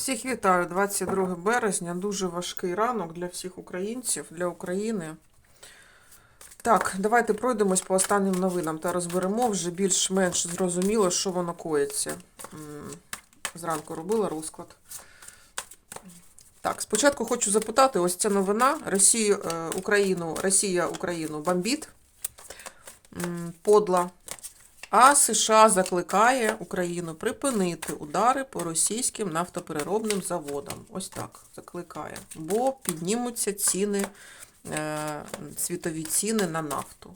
Всіх вітаю, 22 березня. Дуже важкий ранок для всіх українців, для України. Так, давайте пройдемось по останнім новинам та розберемо вже більш-менш зрозуміло, що воно коїться. Зранку робила розклад. Так, спочатку хочу запитати: ось ця новина. Росію, е, Україну, Росія Україну бомбить. М, Подла. А США закликає Україну припинити удари по російським нафтопереробним заводам. Ось так закликає. Бо піднімуться ціни, е, світові ціни на нафту.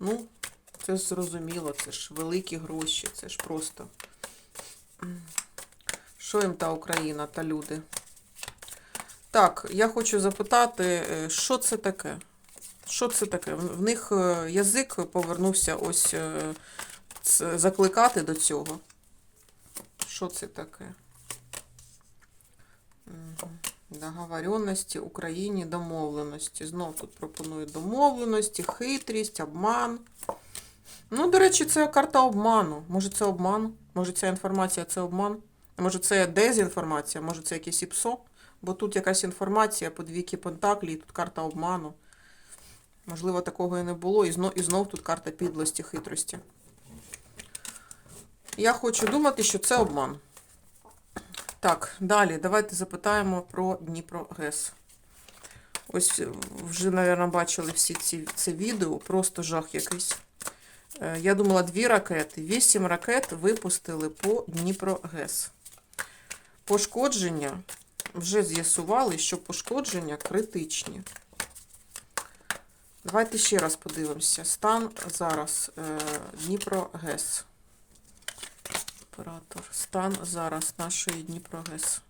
Ну, це зрозуміло, це ж великі гроші, це ж просто. Що їм та Україна та люди? Так, я хочу запитати, е, що це таке? Що це таке? В них е, язик повернувся ось е, закликати до цього. Що це таке? Договоренності Україні, домовленості. Знов тут пропонують домовленості, хитрість, обман. Ну, до речі, це карта обману. Може, це обман? Може, ця інформація це обман? Може, це дезінформація, може, це якесь ІПСО? Бо тут якась інформація по двійки Пентаклі, і тут карта обману. Можливо, такого і не було. І знов, і знов тут карта підлості, хитрості. Я хочу думати, що це обман. Так, далі давайте запитаємо про Дніпро ГЕС. Ось вже, мабуть, бачили всі ці це відео, просто жах якийсь. Е, Я думала, дві ракети. Вісім ракет випустили по Дніпро ГЕС. Пошкодження вже з'ясували, що пошкодження критичні. Давайте ще раз подивимося. Стан зараз е, Дніпро ГЕС. Оператор. Стан зараз нашої Дніпро ГЕС.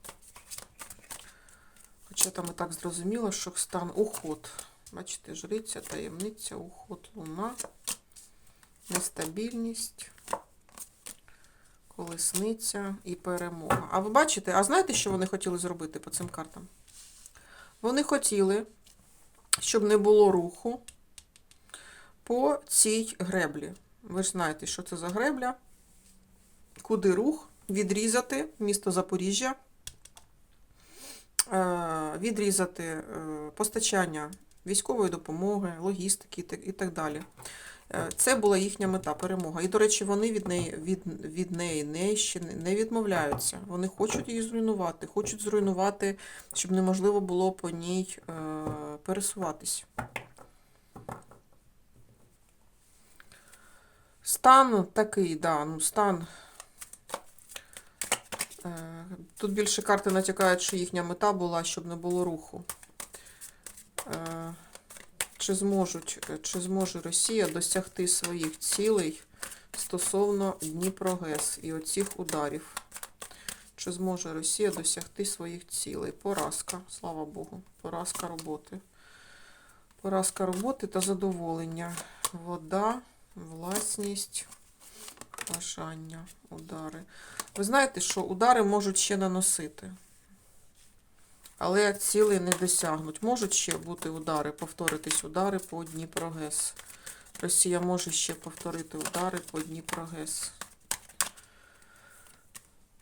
Хоча там і так зрозуміло, що стан уход. Бачите, жриця, таємниця, уход, луна, нестабільність, колесниця і перемога. А ви бачите, а знаєте, що вони хотіли зробити по цим картам? Вони хотіли, щоб не було руху по цій греблі. Ви ж знаєте, що це за гребля. Куди рух? Відрізати місто Запоріжжя, е, відрізати е, постачання військової допомоги, логістики і так- далі. Е, Це була їхня мета перемога. І, до речі, вони від неї, від, від неї не, ще не- відмовляються. Вони хочуть її зруйнувати, хочуть зруйнувати, щоб неможливо було по ній е, пересуватись. Стан такий, да, ну стан. Е, Тут більше карти натякають, що їхня мета була, щоб не було руху. Е, Чи зможуть, чи зможе Росія досягти своїх цілей стосовно Дніпрогес і оцих ударів? Чи зможе Росія досягти своїх цілей? Поразка, слава Богу, поразка роботи. Поразка роботи та задоволення. Вода, власність, бажання, удари. Ви знаєте, що удари можуть ще наносити. Але цілей не досягнуть. Можуть ще бути удари, повторитись удари по Дніпрогес. Росія може ще повторити удари по Дніпрогес.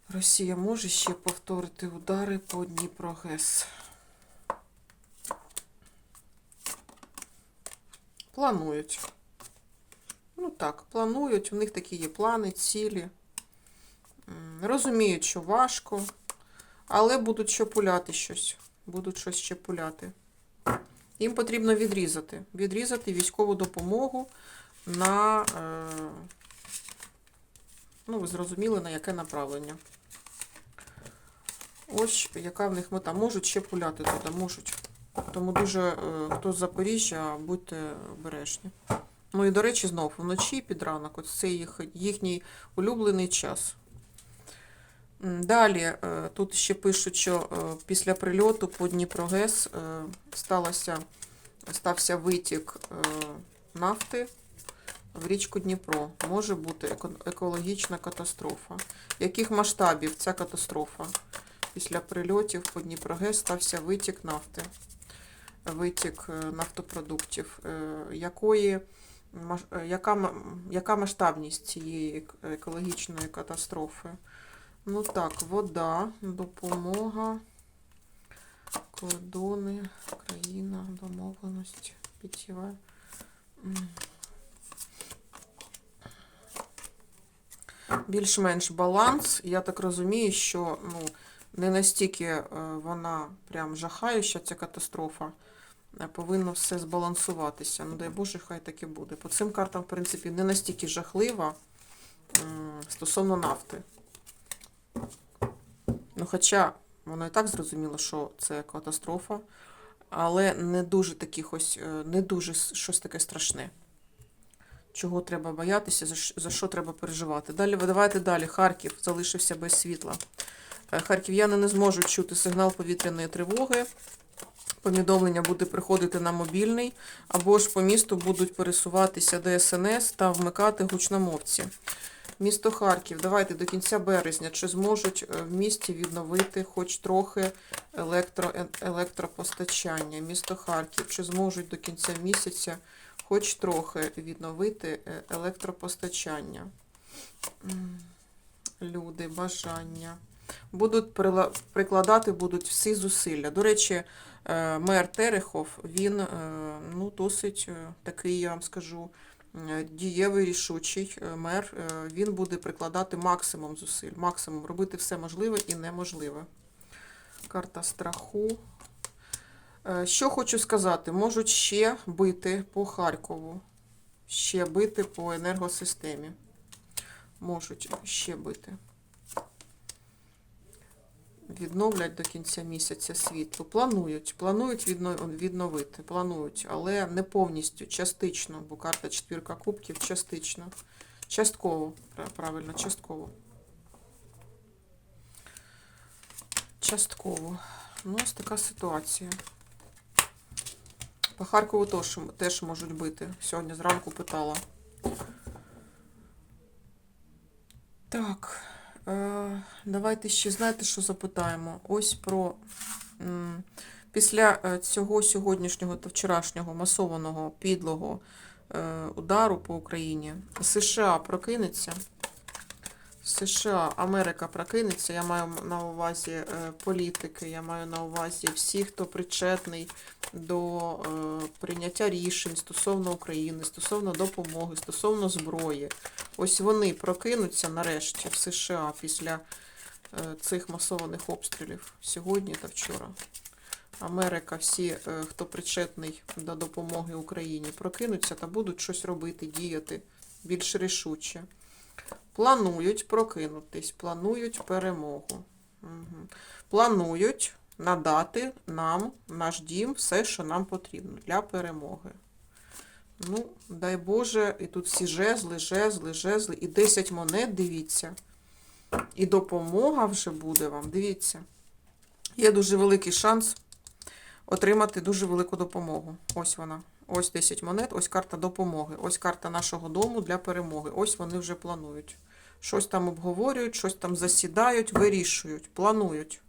Росія може ще повторити удари по Дніпрогес. Планують. Ну так, планують, у них такі є плани, цілі. Розуміють, що важко, але будуть ще пуляти щось. Будуть щось ще пуляти. Їм потрібно відрізати. Відрізати військову допомогу на, е, ну, ви зрозуміли, на яке направлення. Ось яка в них мета. Можуть ще пуляти туди, можуть. Тому дуже, е, хто з Запоріжжя, будьте обережні. Ну і, до речі, знов вночі під ранок, ось це їх, їхній улюблений час. Далі е, тут ще пишуть, що е, після прильоту по Дніпрогес е, сталося, стався витік нафти в річку Дніпро. Може бути екологічна катастрофа. Яких масштабів ця катастрофа? Після прильотів по Дніпрогес стався витік нафти, витік нафтопродуктів. Якої яка, яка масштабність цієї екологічної катастрофи? Ну так, вода, допомога, кордони, країна, домовленості, питєва. Більш-менш баланс. Я так розумію, що ну, не настільки е, вона прям жахаюча, ця катастрофа. Повинно все збалансуватися. Ну, дай Боже, хай так і буде. По цим картам, в принципі, не настільки жахлива стосовно нафти. Ну, хоча воно і так зрозуміло, що це катастрофа, але не дуже таких ось, е, не дуже щось таке страшне. Чого треба боятися, за що треба переживати. Далі, давайте далі. Харків залишився без світла. Е, Харків'яни не зможуть чути сигнал повітряної тривоги. Повідомлення буде приходити на мобільний, або ж по місту будуть пересуватися ДСНС та вмикати гучномовці. Місто Харків, давайте до кінця березня, чи зможуть е, в місті відновити хоч трохи електро, е- електропостачання? Місто Харків, чи зможуть до кінця місяця хоч трохи відновити е, електропостачання? Люди, бажання. Будуть прикладати будуть всі зусилля. До речі, мер Терехов, він ну, досить такий, я вам скажу, дієвий, рішучий е, мер. Е, Він буде прикладати максимум зусиль, максимум робити все можливе і неможливе. Карта страху. Е, Що хочу сказати, можуть ще бити по Харкову, ще бити по енергосистемі. Можуть ще бити. Відновлять до кінця місяця світло. Планують, планують відновити, планують, але не повністю, частично, бо карта четвірка кубків частично. Частково, правильно, частково. Частково. Ну, ось така ситуація. По Харкову теж, теж можуть бити. Сьогодні зранку питала. Так, давайте ще знаєте, що запитаємо? Ось про після е, цього сьогоднішнього та вчорашнього масованого підлого е, удару по Україні США прокинеться. США, Америка прокинеться. Я маю на увазі е, політики, я маю на увазі всі, хто причетний до е, прийняття рішень стосовно України, стосовно допомоги, стосовно зброї. Ось вони прокинуться нарешті в США після е, цих масованих обстрілів сьогодні та вчора. Америка, всі, е, хто причетний до допомоги Україні, прокинуться та будуть щось робити, діяти більш рішуче. Планують прокинутись, планують перемогу. Угу. Планують надати нам, наш дім, все, що нам потрібно для перемоги. Ну, дай Боже, і тут всі жезли, жезли, жезли, і 10 монет, дивіться. І допомога вже буде вам, дивіться. Є дуже великий шанс отримати дуже велику допомогу. Ось вона. Ось 10 монет, ось карта допомоги. Ось карта нашого дому для перемоги. Ось вони вже планують. Щось там обговорюють, щось там засідають, вирішують, планують.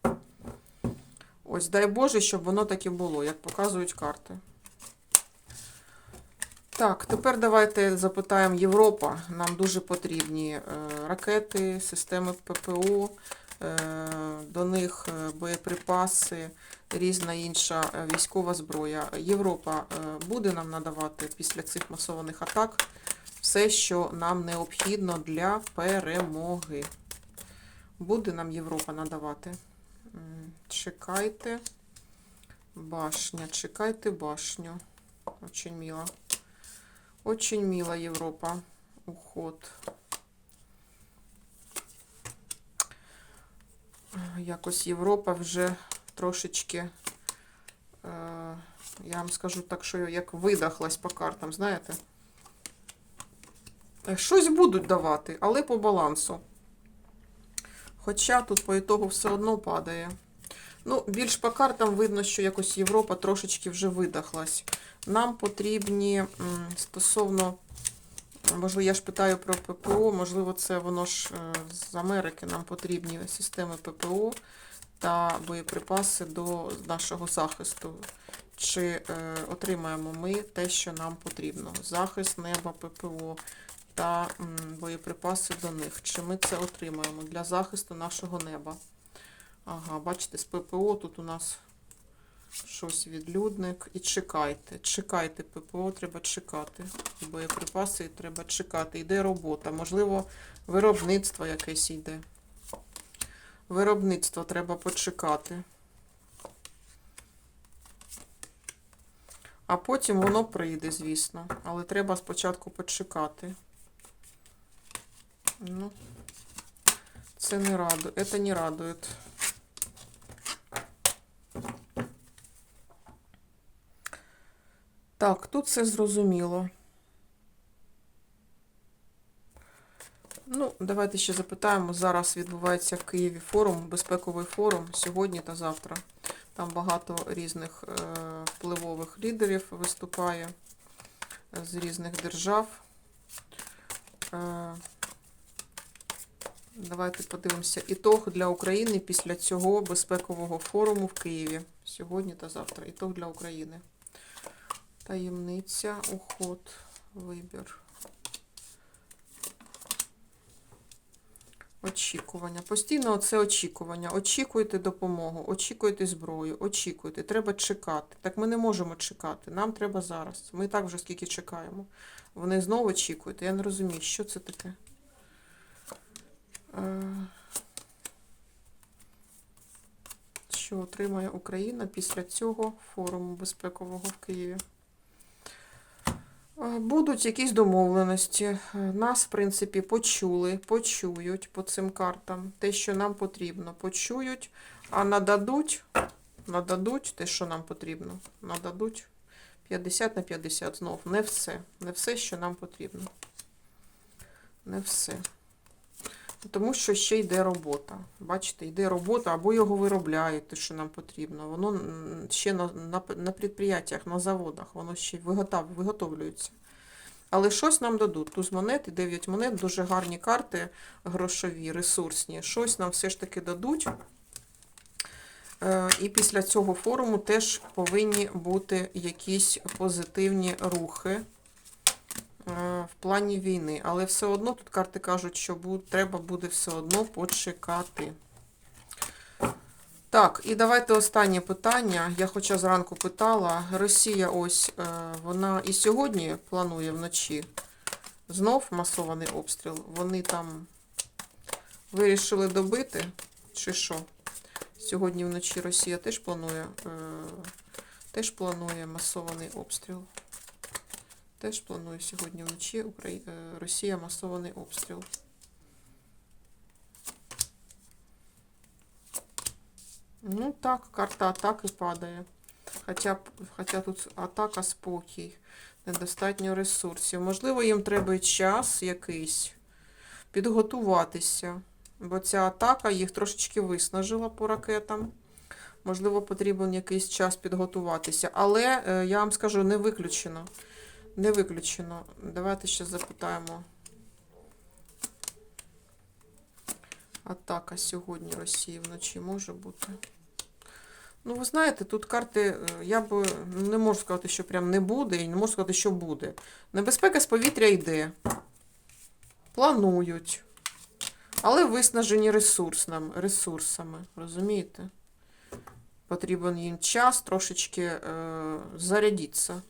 Ось дай Боже, щоб воно так і було, як показують карти. Так, тепер давайте запитаємо Європа. Нам дуже потрібні е, ракети, системи ППО, е, до них е, боєприпаси, різна інша військова зброя. Європа буде нам надавати після цих масованих атак все, що нам необхідно для перемоги. Буде нам Європа надавати. Чекайте. Башня, чекайте башню. Очень мило. Очень мило Європа. Уход. Якось Європа вже трошечки, е, я вам скажу так, що як видахлась по картам, знаєте? Щось будуть давати, але по балансу. Хоча тут по ітогу все одно падає. Ну, більш по картам видно, що якось Європа трошечки вже видахлась. Нам потрібні стосовно, можливо, я ж питаю про ППО, можливо, це воно ж е, з Америки нам потрібні системи ППО та боєприпаси до нашого захисту. Чи е, отримаємо ми те, що нам потрібно? Захист неба, ППО, та боєприпаси до них. Чи ми це отримаємо для захисту нашого неба? Ага, бачите, з ППО тут у нас щось відлюдник. І чекайте. Чекайте, ППО треба чекати. Боєприпаси треба чекати. Йде робота. Можливо, виробництво якесь йде. Виробництво треба почекати. А потім воно прийде, звісно. Але треба спочатку почекати. Ну, це не радує. Це не радує. Так, тут все зрозуміло. Ну, давайте ще запитаємо. Зараз відбувається в Києві форум, безпековий форум сьогодні та завтра. Там багато різних е, впливових лідерів виступає е, з різних держав. Давайте подивимося ітог для України після цього безпекового форуму в Києві сьогодні та завтра. Ітог для України. Таємниця, уход, вибір. Очікування. Постійно це очікування. Очікуйте допомогу, очікуйте зброю, очікуйте. Треба чекати. Так ми не можемо чекати. Нам треба зараз. Ми так вже скільки чекаємо. Вони знову очікують. Я не розумію, що це таке. Е, Що отримає Україна після цього форуму безпекового в Києві? Е, Будуть якісь домовленості. Е, Нас, в принципі, почули, почують по цим картам. Те, що нам потрібно, почують, а нададуть, нададуть те, що нам потрібно. Нададуть 50 на 50 знов. Не все. Не все, що нам потрібно. Не все. Тому що ще йде робота. Бачите, йде робота, або його виробляють, що нам потрібно. Воно ще на, на, на підприємствах, на заводах, воно ще виготов, виготовлюється. Але щось нам дадуть. Туз монет і 9 монет, дуже гарні карти грошові, ресурсні. Щось нам все ж таки дадуть. Е, І після цього форуму теж повинні бути якісь позитивні рухи в плані війни. Але все одно тут карти кажуть, що бу- треба буде все одно почекати. Так, і давайте останнє питання. Я хоча зранку питала. Росія ось, е, вона і сьогодні планує вночі знов масований обстріл. Вони там вирішили добити, чи що? Сьогодні вночі Росія теж планує, е, теж планує масований обстріл. Теж планує сьогодні вночі Украї... е, Росія масований обстріл. Ну так, карта атаки падає. Хоча, хоча тут атака спокій, недостатньо ресурсів. Можливо, їм треба час якийсь підготуватися. Бо ця атака їх трошечки виснажила по ракетам. Можливо, потрібен якийсь час підготуватися. Але е, я вам скажу, не виключено. Не виключено. Давайте ще запитаємо. Атака сьогодні Росії вночі може бути. Ну, ви знаєте, тут карти, е, я б не можу сказати, що прям не буде, і не можу сказати, що буде. Небезпека з повітря йде. Планують. Але виснажені ресурсним, ресурсами, розумієте? Потрібен їм час трошечки е, зарядитися.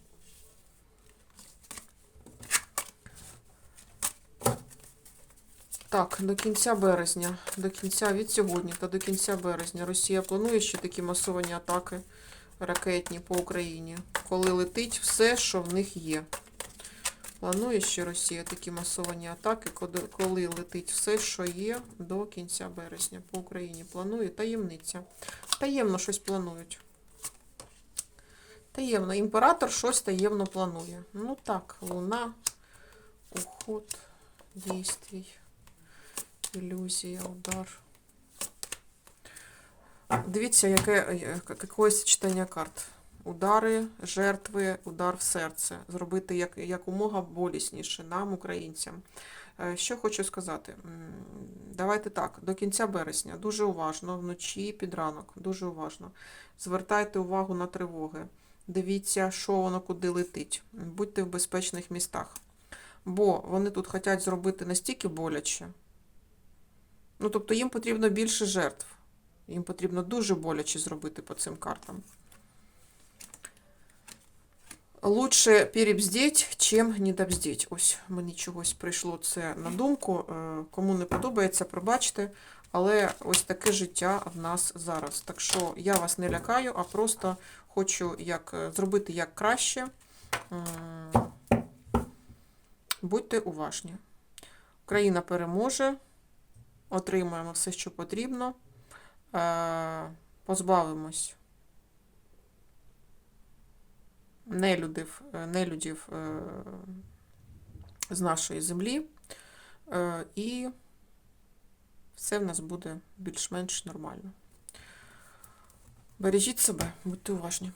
Так, до кінця березня, до кінця від сьогодні та до кінця березня Росія планує ще такі масовані атаки ракетні по Україні, коли летить все, що в них є. Планує ще Росія такі масовані атаки, коли, летить все, що є до кінця березня по Україні. Планує таємниця. Таємно щось планують. Таємно. Імператор щось таємно планує. Ну так, луна, уход, дійствій, ілюзія, удар. Дивіться, яке, яке сочетання карт. Удари, жертви, удар в серце. Зробити як, якомога болісніше нам, українцям. Е, Що хочу сказати. Давайте так, до кінця березня. Дуже уважно, вночі під ранок. Дуже уважно. Звертайте увагу на тривоги. Дивіться, що воно куди летить. Будьте в безпечних містах. Бо вони тут хочуть зробити настільки боляче. Ну, тобто їм потрібно більше жертв. Їм потрібно дуже боляче зробити по цим картам. Лучше перебздіть, чим недобздіть. Ось мені чогось прийшло це на думку. Е, Кому не подобається, пробачте. Але ось таке життя в нас зараз. Так що я вас не лякаю, а просто хочу як, е, зробити як краще. Будьте уважні. Україна переможе, отримаємо все, що потрібно. Е, Позбавимось нелюдів, е, нелюдів е, з нашої землі. І все в нас буде більш-менш нормально. Бережіть себе, будьте уважні.